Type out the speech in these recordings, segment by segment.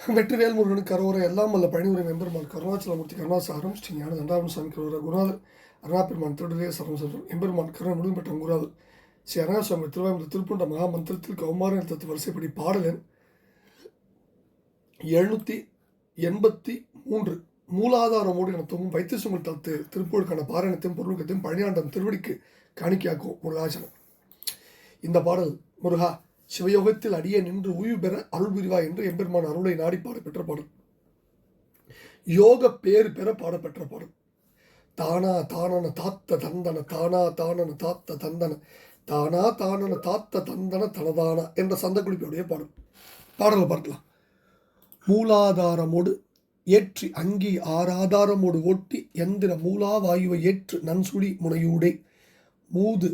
வெற்றிவேல் முருகனுக்கு கரோரை எல்லாம் வல்ல பழனியுரை மெம்பெருமான் கருணாச்சலமூர்த்தி கருணாசாரம் ஸ்ரீ ஞான தண்டாபுரம் சாமி கருவர குருநாதர் அருணாபெருமான் திருடரே சரம் செல்வம் எம்பெருமான் கருணை முழுவதும் பெற்ற குருநாதர் ஸ்ரீ அருணாசுவாமி திருவாயூர் திருப்பூண்ட மகா மந்திரத்தில் கௌமார வரிசைப்படி பாடலன் எழுநூற்றி எண்பத்தி மூன்று மூலாதாரமோடு என தொங்கும் தத்து திருப்பூருக்கான பாராயணத்தையும் பொருளுக்கத்தையும் பழனியாண்டம் திருவடிக்கு காணிக்கையாக்கும் முருகாசனம். இந்த பாடல் முருகா சிவயோகத்தில் அடியே நின்று உயிர் பெற அருள் புரிவா என்று எம்பெருமான் அருளை நாடி பாடப்பெற்ற பாடல். யோக பேர் பெற பாடப்பெற்ற பாடல். தானா தானன தாத்த தந்தன தானா தானன தாத்த தந்தன தானா தானன தாத்த தந்தன தனதானா என்ற சந்தக்குறிப்புடைய பாடல். பாடலை பார்க்கலாம் மூலாதாரமோடு ஏற்றி அங்கி ஆராதாரமோடு ஓட்டி எந்திர மூலாவாயுவை ஏற்று நன்சுழி முனையூடே. மூது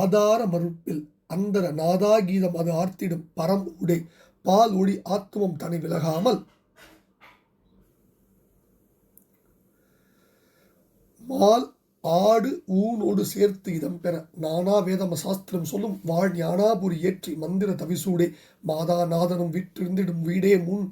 ஆதார மறுப்பில் அந்தர நாதாகீதம் அது ஆர்த்திடும் பரம் உடை பால் ஒளி ஆத்துவம் தனி விலகாமல். மால் ஆடு ஊனோடு சேர்த்து இதம் பெற நானா வேதம சாஸ்திரம் சொல்லும் வாழ் ஞானாபுரி ஏற்றி மந்திர தவிசூடே மாதா நாதனும் விற்றிருந்திடும் வீடே முன்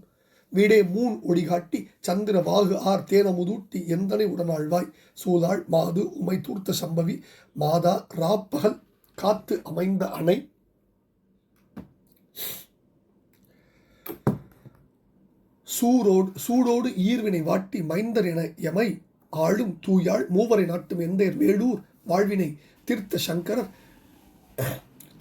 வீடே மூன் ஒடிகாட்டி சந்திர வாகு ஆர் தேனமுதூட்டி எந்தனை உடனாழ்வாய்? சூதாள் மாது உமை தூர்த்த சம்பவி மாதா ராப்பகல் காத்து அமைந்த அணை. சூரோடு சூடோடு ஈர்வினை வாட்டி மைந்தர் என எமை ஆளும் தூயாள் மூவரை நாட்டும் எந்தேர் வேலூர் வாழ்வினை தீர்த்த சங்கரர்.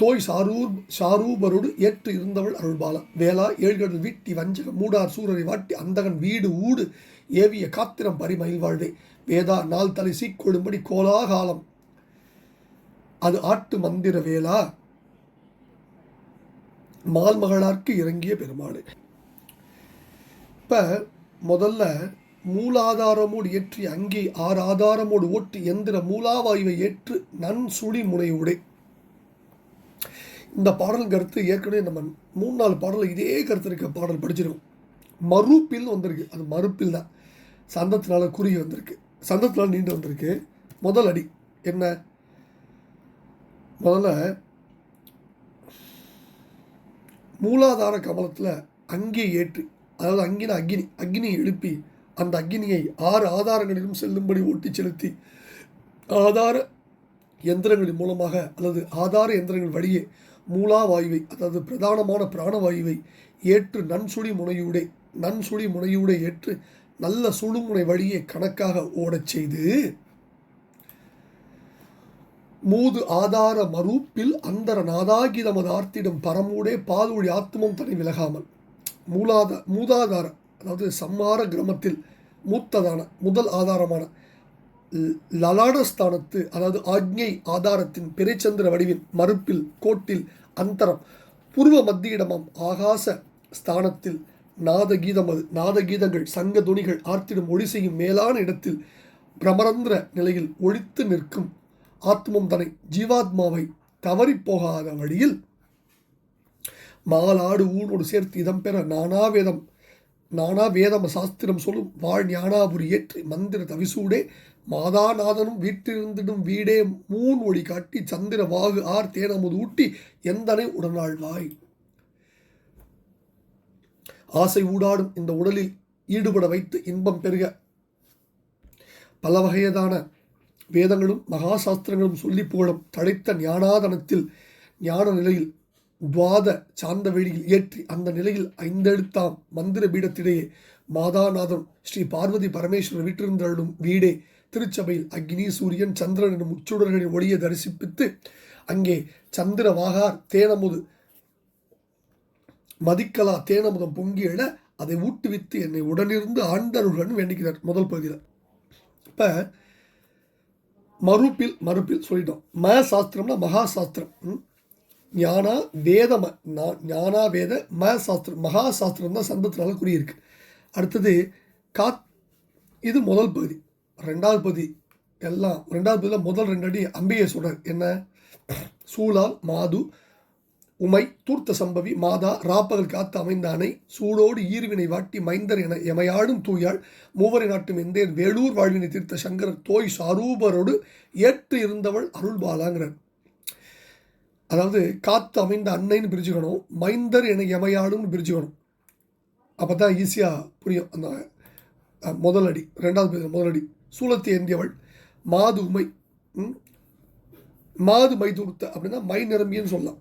தோய் சாரூர் சாரூபரோடு ஏற்று இருந்தவள் அருள்பாலா. வேளா ஏழ்கடல் வீட்டி வஞ்சக மூடார் சூரரை வாட்டி அந்தகன் வீடு ஊடு ஏவிய காத்திரம் பரிமயில் வாழ்வே வேதா நாள் தலை சீக்கொடும்படி கோலாகாலம் அது ஆட்டு மந்திர வேளா மால்மகளார்க்கு இறங்கிய பெருமாள். இப்போ முதல்ல மூலாதாரமோடு ஏற்றி அங்கே ஆறு ஆதாரமோடு ஓட்டி எந்திர மூலாவாயுவை ஏற்று நன் சுழி முனையுடை. இந்த பாடல் கருத்து ஏற்கனவே நம்ம மூணு நாலு பாடலில் இதே கருத்து இருக்க பாடல் படிச்சிருக்கோம். மறுப்பில் வந்திருக்கு. அது மறுப்பில் தான். சந்தத்தினால குறுகி வந்திருக்கு. சந்தத்தினால் நீண்டு வந்திருக்கு. முதல் அடி. என்ன? முதல்ல மூலாதார கமலத்தில் அங்கே ஏற்றி அதாவது அங்கின அக்னி அக்னியை எழுப்பி அந்த அக்னியை ஆறு ஆதாரங்களிலும் செல்லும்படி ஓட்டி செலுத்தி ஆதார எந்திரங்களின் மூலமாக அல்லது ஆதார எந்திரங்கள் வழியே மூலாவாயுவை அதாவது பிரதானமான பிராணவாயுவை ஏற்று நன்சுழி முனையூடே நன்சுழி முனையூடே ஏற்று நல்ல சுழுமுனை வழியே கணக்காக ஓடச் செய்து மூது ஆதார மறுப்பில் அந்தர நாதாகிதமதார்த்திடம் பரமூடே பாதொழி ஆத்மம் தனி விலகாமல். மூலாத மூதாதார அதாவது சம்மார கிரமத்தில் மூத்ததான முதல் ஆதாரமான லலாடஸ்தானத்து அதாவது ஆக்ஞை ஆதாரத்தின் பிறைச்சந்திர வடிவின் மறுப்பில் கோட்டில் அந்தரம் பூர்வ மத்தியிடமாம் ஆகாச ஸ்தானத்தில் நாதகீதமது நாதகீதங்கள் சங்க துணிகள் ஆர்த்திடும் ஒளி செய்யும் மேலான இடத்தில் பிரமரந்திர நிலையில் ஒழித்து நிற்கும் ஆத்மம் தனை ஜீவாத்மாவை தவறிப்போகாத வழியில் மாலாடு ஊனோடு சேர்த்து இதம் பெற நானா வேதம் வேதம சாஸ்திரம் சொல்லும் வாழ் ஞானாபுரி ஏற்றி மந்திர தவிசூடே மாதாநாதனும் வீட்டிலிருந்திடும் வீடே மூன் ஒளி காட்டி சந்திர வாகு ஆர் தேனமுது ஊட்டி எந்தனை உடனாழ்வாய் ஆசை ஊடாடும் இந்த உடலில் ஈடுபட வைத்து இன்பம் பெருக. பல வகையதான வேதங்களும் மகாசாஸ்திரங்களும் சொல்லி புகழும் தழைத்த ஞானாதனத்தில் ஞான நிலையில் துவாத சாந்த வேடியில் ஏற்றி அந்த நிலையில் ஐந்தெழுத்தாம் மந்திர பீடத்திடையே மாதாநாதன் ஸ்ரீ பார்வதி பரமேஸ்வரர் வீட்டிருந்தருளும் வீடே திருச்சபையில் அக்னி சூரியன் சந்திரன் எனும் உச்சுடர்களின் ஒளியை தரிசிப்பித்து அங்கே சந்திர வாகார் தேனமுது மதிக்கலா தேனமுதம் பொங்கி எழ அதை ஊட்டுவித்து என்னை உடனிருந்து ஆண்டருடன் வேண்டிக்கிறார் முதல் பகுதியில். இப்போ மறுப்பில் மறுப்பில் சொல்லிட்டோம். ம சாஸ்திரம்னா மகா சாஸ்திரம் ஞானா வேதம ஞானா வேத ம சாஸ்திரம் மகா சாஸ்திரம் தான் சந்தத்தினால குறியிருக்கு. அடுத்தது காத் இது முதல் பகுதி. ரெண்டாவது பகுதி எல்லாம் ரெண்டாவது பகுதியில் முதல் ரெண்டு அடி அம்பிகை சொல்கிறார் என்ன? சூழால் மாது உமை தூர்த்த சம்பவி மாதா ராப்பகல் காத்து அமைந்த அணை சூடோடு ஈர்வினை வாட்டி மைந்தர் என எமையாடும் தூயாள் மூவரை நாட்டும் எந்தேர் வேலூர் வாழ்வினை தீர்த்த சங்கரர் தோய் சாரூபரோடு ஏற்று இருந்தவள் அருள்பாலாங்கிறார். அதாவது காத்து அமைந்த அன்னைன்னு பிரிச்சுக்கணும் மைந்தர் என எமையாடும்னு பிரிச்சுக்கணும். அப்போ தான் ஈஸியாக புரியும். அந்த முதலடி ரெண்டாவது முதலடி சூலத்தை ஏந்தியவள் மாது உமை ம்? மாது மை அப்படின்னா மை நிரம்பியன்னு சொல்லலாம்.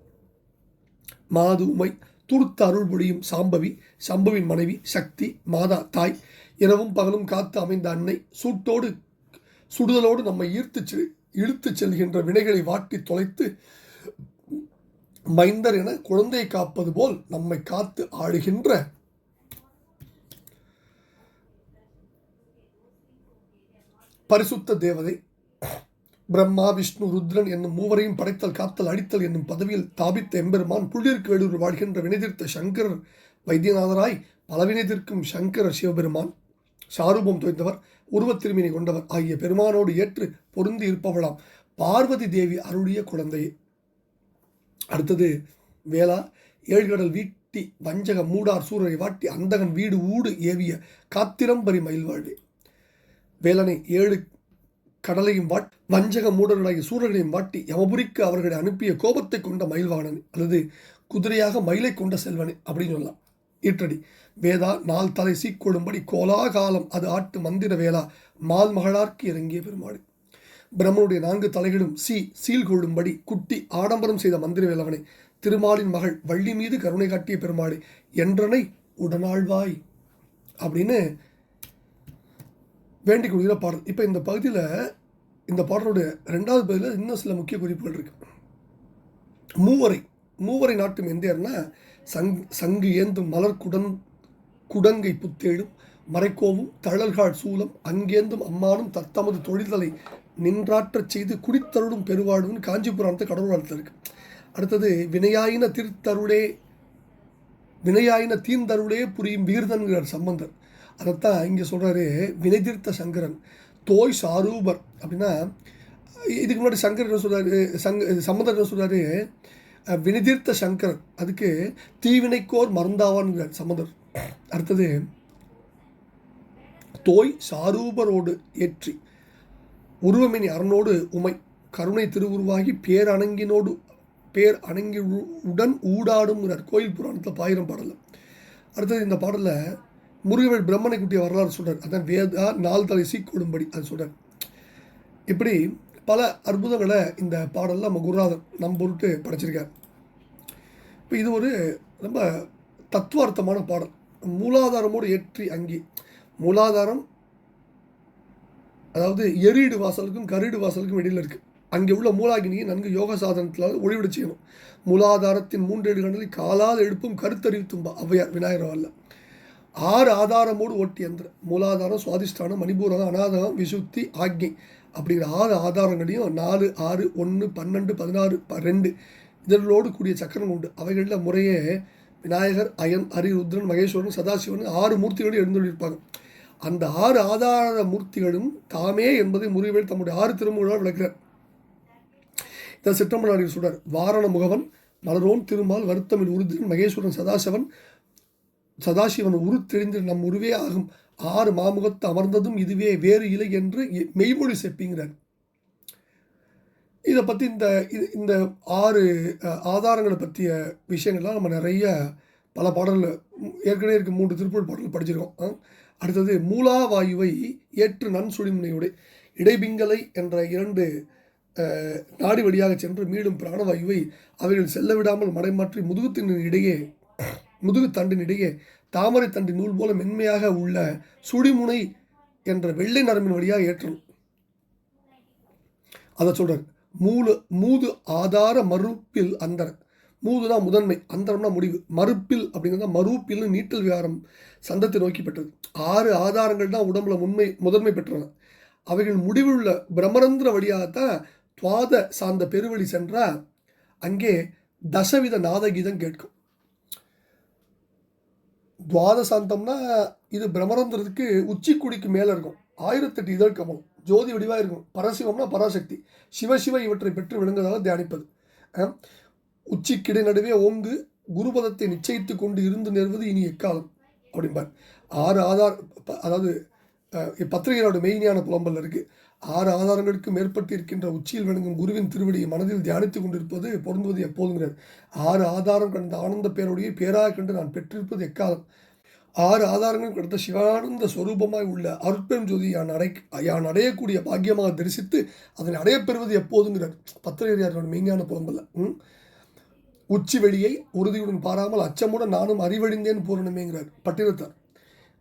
மாது உமை துருத்த அருள் பொழியும் சாம்பவி சம்பவின் மனைவி சக்தி மாதா தாய் இரவும் பகலும் காத்து அமைந்த அன்னை சூட்டோடு சுடுதலோடு நம்மை ஈர்த்து செ- இழுத்துச் செல்கின்ற வினைகளை வாட்டி தொலைத்து மைந்தர் என குழந்தையை காப்பது போல் நம்மை காத்து ஆளுகின்ற பரிசுத்த தேவதை பிரம்மா விஷ்ணு ருத்ரன் என்னும் மூவரையும் படைத்தல் காத்தல் அடித்தல் என்னும் பதவியில் தாபித்த எம்பெருமான் புள்ளிருக்கு வேலூர் வாழ்கின்ற வினைதிர்த்த சங்கரர் வைத்தியநாதராய் பலவினைதிர்க்கும் சங்கர சிவபெருமான் சாரூபம் தோய்ந்தவர் உருவத்திருமினை கொண்டவர் ஆகிய பெருமானோடு ஏற்று பொருந்தி இருப்பவளாம் பார்வதி தேவி அருளிய குழந்தையே. அடுத்தது வேளா ஏழ்கடல் வீட்டி வஞ்சக மூடார் சூரரை வாட்டி அந்தகன் வீடு ஊடு ஏவிய காத்திரம்பரி மயில்வாழ்வே. வேலனை ஏழு கடலையும் வாட் வஞ்சக மூடர்களாகிய சூரர்களையும் வாட்டி யமபுரிக்கு அவர்களை அனுப்பிய கோபத்தை கொண்ட மயில்வாணன் அல்லது குதிரையாக மயிலை கொண்ட செல்வனே அப்படின்னு சொல்லலாம். ஈற்றடி வேதா நாள் தலை சீக்கொடும்படி கோலாகாலம் அது ஆட்டு மந்திர வேளா மால் மகளார்க்கு இறங்கிய பெருமாடு. பிரம்மனுடைய நான்கு தலைகளும் சி சீல் கொள்ளும்படி குட்டி ஆடம்பரம் செய்த மந்திர வேலவனை திருமாலின் மகள் வள்ளி மீது கருணை காட்டிய பெருமாடு என்றனை உடனாழ்வாய் அப்படின்னு வேண்டிக் கொள்கிற பாடல். இப்போ இந்த பகுதியில் இந்த பாடலோட ரெண்டாவது பகுதியில் இன்னும் சில முக்கிய குறிப்புகள் இருக்கு. மூவரை மூவரை நாட்டும் எந்தேர்னா சங் சங்கு ஏந்தும் மலர் குடன் குடங்கை புத்தேழும் மறைக்கோவும் தழல்கால் சூலம் அங்கேந்தும் அம்மானும் தத்தமது தொழில்களை நின்றாற்றச் செய்து குடித்தருளும் பெருவாடுன்னு காஞ்சிபுராணத்தை கடவுள் வாழ்த்துல இருக்கு அடுத்தது வினையாயின திருத்தருளே வினையாயின தீந்தருளே புரியும் வீர்தன்கிறார் சம்பந்தர். அதைத்தான் இங்கே சொல்கிறாரு வினைதிர்த்த சங்கரன் தோய் சாரூபர் அப்படின்னா இதுக்கு முன்னாடி சங்கர் என்ன சொல்கிறாரு சங்க சம்மந்தர் என்ன சொல்கிறாரு வினைதிர்த்த சங்கரன் அதுக்கு தீவினைக்கோர் மருந்தாவான்கிறார் சம்மந்தர் அடுத்தது தோய் சாரூபரோடு ஏற்றி உருவமினி அரணோடு உமை கருணை திருவுருவாகி பேர் அணங்கினோடு பேர் அணங்கி உடன் ஊடாடுங்கிறார் கோயில் புராணத்தில் பாயிரம் பாடலில். அடுத்தது இந்த பாடலில் முருகவேல் பிரம்மனை குட்டிய வரலாறு சொல்கிறார் அதான் வேதா நாள் தலை சீக்கோடும்படி அது சொல்கிறார் இப்படி பல அற்புதங்களை இந்த பாடலில் நம்ம குருநாதன் நம்ம பொருட்டு படைச்சிருக்கார். இப்போ இது ஒரு ரொம்ப தத்துவார்த்தமான பாடல். மூலாதாரமோடு ஏற்றி அங்கி. மூலாதாரம் அதாவது எரிடு வாசலுக்கும் கரீடு வாசலுக்கும் இடையில் இருக்குது அங்கே உள்ள மூலாகினியை நன்கு யோக சாதனத்தினால் ஒளிவிட செய்யணும். மூலாதாரத்தின் மூன்றேடு கண்டலை காலால் எழுப்பும் கருத்தறிவித்தும்பா ஔவையார் விநாயகர் வரல ஆறு ஆதாரமோடு ஓட்டி எந்திர மூலாதாரம் சுவாதிஷ்டானம் மணிபூரகம் அனாதாரம் விசுத்தி ஆக்ஞை அப்படிங்கிற ஆறு ஆதாரங்களையும் நாலு ஆறு ஒன்று பன்னெண்டு பதினாறு ப ரெண்டு இதழோடு கூடிய சக்கரம் உண்டு. அவைகளில் முறையே விநாயகர் அயன் ஹரிருத்ரன் மகேஸ்வரன் சதாசிவன் ஆறு மூர்த்திகளோடு எழுந்துள்ளிருப்பாங்க அந்த ஆறு ஆதார மூர்த்திகளும் தாமே என்பதை முருகவேல் தம்முடைய ஆறு திருமுகளால் விளக்கிறார். இதை சிற்றம்பலாடி சொல்றார். வாரண முகவன் மலரோன் திருமால் வருத்தமிழ் உருதின் மகேஸ்வரன் சதாசிவன் சதாசிவன் உரு தெரிந்து நம் உருவே ஆகும். ஆறு மாமுகத்து அமர்ந்ததும் இதுவே வேறு இல்லை என்று எ- மெய்மொழி செப்பிங்கிறார். இதை பற்றி இந்த இது- இந்த ஆறு ஆதாரங்களை பற்றிய விஷயங்கள்லாம் நம்ம நிறைய பல பாடல்கள் ஏற்கனவே இருக்க மூன்று திருப்பூர் பாடல்கள் படிச்சிருக்கோம். அடுத்தது மூலாவாயுவை ஏற்று நன் சுழிமுனையோடு இடைபிங்கலை என்ற இரண்டு நாடி வழியாக சென்று மீண்டும் பிராணவாயுவை அவைகள் செல்ல விடாமல் மடைமாற்றி முதுகுத்தின் இடையே முதுகு தண்டின் இடையே தாமரை தண்டின் நூல் போல மென்மையாக உள்ள சுடிமுனை என்ற வெள்ளை நரம்பின் வழியாக ஏற்றணும் அதை சொல்கிறார் மூல மூது ஆதார மறுப்பில் அந்தர. மூதுனா முதன்மை அந்தரம்னா முடிவு. மறுப்பில் அப்படிங்கிறத மறுப்பில் நீட்டல் விகாரம் சந்தத்தை நோக்கி பெற்றது. ஆறு ஆதாரங்கள் தான் உடம்புல முன்மை முதன்மை பெற்றன. அவைகள் முடிவுள்ள பிரம்மரந்திர வழியாகத்தான் துவாத சார்ந்த பெருவழி சென்றால் அங்கே தசவித நாதகீதம் கேட்கும். துவாதசாந்தம்னா இது பிரம்மரந்திரத்துக்கு உச்சிக்குடிக்கு மேலே இருக்கும். ஆயிரத்தெட்டு இதழ் கமலம் ஜோதி வடிவாக இருக்கும். பரசிவம்னா பராசக்தி. சிவசிவ இவற்றை பெற்று விளங்குவதாக தியானிப்பது. உச்சிக்கிடை நடுவே ஓங்கு குருபதத்தை நிச்சயித்து கொண்டு இருந்து நேர்வது இனி எக்காலம்? அப்படிம்பார். ஆறு ஆதார் அதாவது பத்திரிகையோட மெய்ஞான புலம்பல் இருக்குது ஆறு ஆதாரங்களுக்கு மேற்பட்டு இருக்கின்ற உச்சியில் விளங்கும் குருவின் திருவடியை மனதில் தியானித்துக் கொண்டிருப்பது பொருந்துவது எப்போதுங்கிறது. ஆறு ஆதாரம் கண்ட ஆனந்த பேருடைய பேராக கண்டு நான் பெற்றிருப்பது எக்காலம்? ஆறு ஆதாரங்களும் கிடைத்த சிவானந்த ஸ்வரூபமாய் உள்ள அருட்பெரும் ஜோதி யான் அடை யான் அடையக்கூடிய பாக்கியமாக தரிசித்து அதனை அடையப்பெறுவது எப்போதுங்கிறார். பத்திரிகையாரோட மெய்ஞான புலம்பல்ல. உச்சி வெளியை உறுதியுடன் பாராமல் அச்சமுடன் நானும் அறிவழிந்தேன் பூரணமேங்கிறார் பட்டினத்தார்.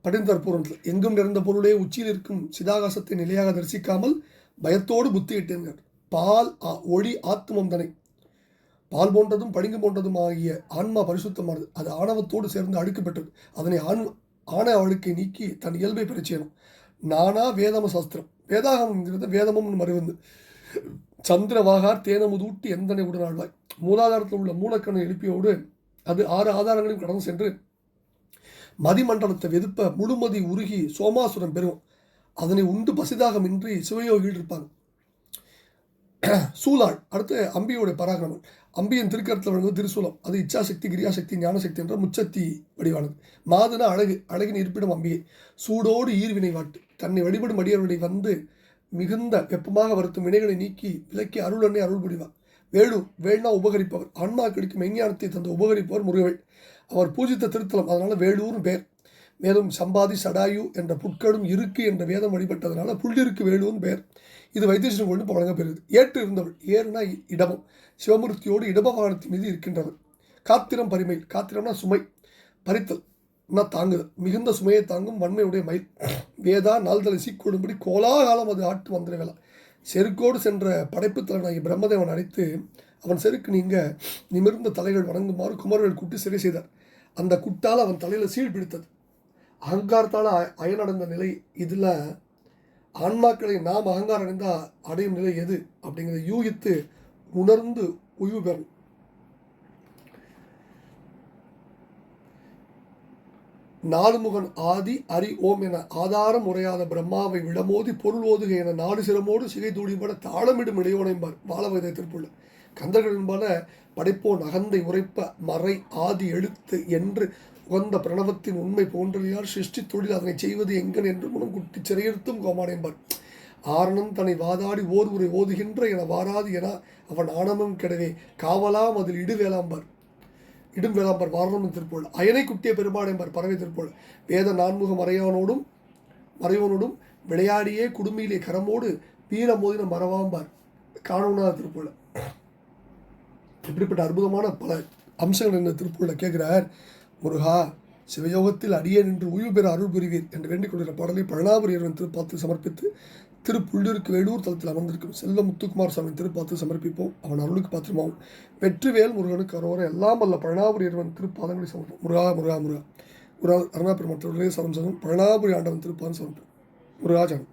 பட்டினத்தார் பூரணத்தில் எங்கும் நிறைந்த பொருளே உச்சியில் இருக்கும் சிதாகாசத்தை நிலையாக தரிசிக்காமல் பயத்தோடு புத்தி பால் ஆ- ஒளி ஆத்மம் தனை. பால் போன்றதும் பளிங்கு போன்றதும் ஆகிய ஆன்மா பரிசுத்தமானது. அது ஆணவத்தோடு சேர்ந்து அழுக்கப்பட்டது அதனை ஆண் ஆண அழுக்கை நீக்கி தன் இயல்பை பெறச் நானா வேதம சாஸ்திரம். வேதாகம்ங்கிறது வேதமும் மறைவந்து சந்திரவாகார் தேனமுதூட்டி எந்தனை உடனாழ்வாய்? மூலாதாரத்தில் உள்ள மூலக்கணை எழுப்பியோடு அது ஆறு ஆதாரங்களையும் கடந்து சென்று மதிமண்டலத்தை வெதுப்ப முழுமதி உருகி சோமாசுரம் பெறும். அதனை உண்டு பசிதாகமின்றி சிவயோகிகள் இருப்பாங்க சூலாள் அடுத்து அம்பியோட பராக்கிரமம் அம்பியின் திருக்கரத்தில் வழங்குவது திருசூலம். அது இச்சாசக்தி கிரியாசக்தி ஞானசக்தி என்ற முச்சத்தி வடிவானது. மாதுனா அழகு அழகின் இருப்பிடம் அம்பிகை சூடோடு ஈர்வினை வாட்டு. தன்னை வழிபடும் அடியவர்களை வந்து மிகுந்த வெப்பமாக வருத்தும் வினைகளை நீக்கி விலக்கி அருள் அருள் புரிவான் வேடு வேள்னா உபகரிப்பவர். ஆன்மாக்களுக்கு மெஞ்ஞானத்தை தந்த உபகரிப்பவர் முருகவேள். அவர் பூஜித்த திருத்தலம் அதனால் வேலூர்னு பேர். மேலும் சம்பாதி சடாயு என்ற புட்களும் இருக்கு என்ற வேதம் வழிபட்டதனால புள்ளிருக்கு வேலூர்னு பெயர் இது வைத்தீஸ்வரன் கொண்டு இப்போ வழங்கப்பெறுது ஏற்று இருந்தவள் ஏறுனா இடமும் சிவமூர்த்தியோடு இடபவானத்தின் மீது இருக்கின்றவர் காத்திரம் பரிமையில். காத்திரம்னா சுமை. பறித்தல் என்ன தாங்குதல். மிகுந்த சுமையை தாங்கும் வன்மையுடைய மயில். வேதா நாள்தலை சீக்கொடும்படி கோலாகாலம் அது ஆட்டு வந்திர வேலை செருக்கோடு சென்ற படைப்பு தலைவனாகி பிரம்மதேவன் அழைத்து அவன் செருக்கு நீங்க நிமிர்ந்த தலைகள் வணங்குமாறு குமரவேல் கூட்டு சிறை செய்தார். அந்த குட்டால் அவன் தலையில் சீழ் பிடித்தது. அகங்காரத்தால் அயனடைந்த நிலை இதில் ஆன்மாக்களை நாம் அகங்காரம் அடைந்தால் அடையும் நிலை எது? அப்படிங்கிறத யூகித்து உணர்ந்து உய்வு பெறும் நாலுமுகன் ஆதி அரி ஓம் என ஆதாரம் உரையாத பிரம்மாவை விடமோதி பொருள் ஓதுக என நாடு சிரமோடு சிகை தூடிபட தாளமிடும் இடையோனைம்பார் பாலவதை திருப்புள்ள கந்தர்கள் என்பன படைப்போன் அகந்தை உரைப்ப மறை ஆதி எழுத்து என்று உகந்த பிரணவத்தின் உண்மை போன்றலியால் சிருஷ்டி தொழில் அதனை செய்வது எங்கன் என்று முனம் குட்டி சிறையிருத்தும் கோமானேம்பார் ஆரணம் தன்னை வாதாடி ஓர் உரை ஓதுகின்ற என வாராது என அவன் ஆணவம் கெடவே காவலாம் அதில் இடுவேலாம்பார். இடும் வேளாம்பர் வாரணம் திருப்போல் அயனை குட்டிய பெருமாடெம்பர் பறவை திருப்போல் வேத நான்முக மறையானோடும் மறைவனோடும் விளையாடியே குடும்பியிலே கரமோடு வீர மோதின மறவாம்பார் காணவனாத திருப்போல. இப்படிப்பட்ட அற்புதமான பல அம்சங்கள் இந்த திருப்பூரில் கேட்கிறார். முருகா சிவயோகத்தில் அடியே நின்று உய்வு பெற அருள் புரிவீர் என்று வேண்டிக் கொள்கிற பாடலை பழனாபுரியவன் திருப்பாத்து சமர்ப்பித்து திருப்புள்ளிருக்கு வேலூர் தளத்தில் அமர்ந்திருக்கும் செல்ல முத்துக்குமார் சாமி திருப்பாத்து சமர்ப்பிப்போம். அவன் அருளுக்கு பாத்திரமாவும் வெற்றிவேல் முருகனுக்கு அரோர எல்லாம் வல்ல பழனாபுரியவன் திருப்பாதங்களை சமர்ப்போம். முருகா முருகா முருகா. முருகா அருணா பெருமாற்றவர்களே சரம் சரம் பழனாபுரி ஆண்டவன் திருப்பாதம் சமர்ப்போம். முருகாஜனம்